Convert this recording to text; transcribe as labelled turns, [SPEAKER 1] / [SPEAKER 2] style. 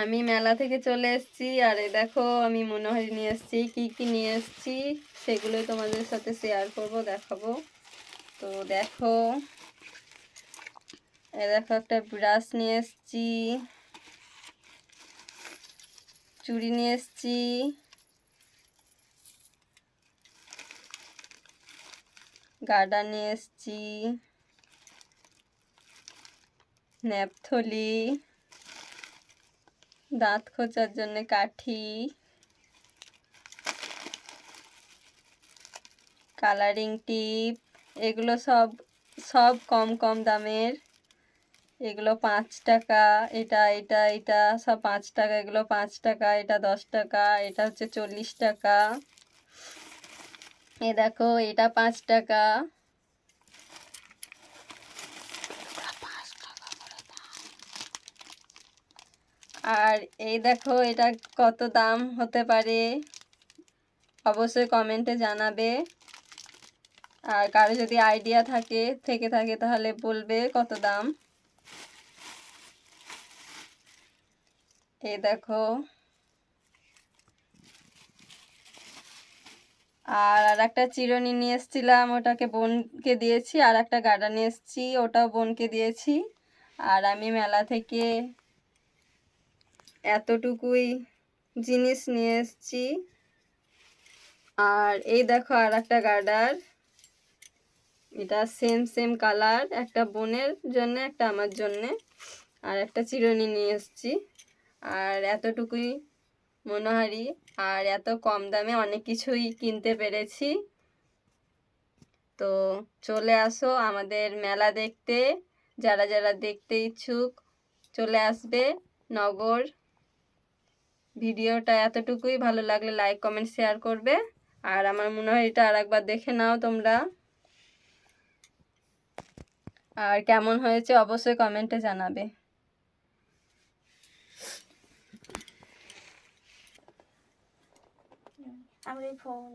[SPEAKER 1] আমি মেলা থেকে চলে এসেছি, আর এই দেখো আমি মনোহারি নিয়ে এসেছি, কি কি নিয়ে এসেছি সেগুলোই তোমাদের সাথে শেয়ার করব, দেখাবো। তো দেখো, এ দেখো একটা ব্রাশ নিয়ে এসেছি, চুড়ি নিয়ে এসেছি। গার্ডার নিয়ে এসেছি ন্যাপথলি দাঁত খোঁচার জন্য কাঠি। কালারিং টিপ এগুলো সব সব কম কম দামের। এগুলো পাঁচ টাকা, এটা এটা এটা, সব পাঁচ টাকা, এগুলো পাঁচ টাকা, এটা দশ টাকা, এটা হচ্ছে চল্লিশ টাকা। এ দেখো, এটা পাঁচ টাকা। আর এই দেখো, এটা কত দাম হতে পারে? অবশ্যই কমেন্টে জানাবে। আর কারও যদি আইডিয়া থাকে, থেকে থাকে, তাহলে বলবে কত দাম। এই দেখো। আর আর একটা চিরুনি নিয়ে এসেছিলাম, ওটাকে বোনকে দিয়েছি আর একটা গাডা নিয়ে এসেছি, ওটাও বোনকে দিয়েছি। আর আমি মেলা থেকে এতটুকুই জিনিস নিয়ে এসেছি। আর এই দেখো আর একটা গার্ডার। এটা সেম সেম কালার, একটা বোনের জন্য, একটা আমার জন্যে। আর একটা চিরুনি নিয়ে এসেছি। আর এতটুকুই মনোহারি। আর এত কম দামে অনেক কিছুই কিনতে পেরেছি। তো চলে আসো আমাদের মেলা দেখতে। যারা যারা দেখতে ইচ্ছুক চলে আসবে নগর। ভিডিওটা এতটুকুই। ভালো লাগলে লাইক কমেন্ট শেয়ার করবে। আর আমার মনে হয় এটা আর একবার দেখে নাও তোমরা। আর কেমন হয়েছে অবশ্যই কমেন্টে জানাবে।
[SPEAKER 2] আমার ফোন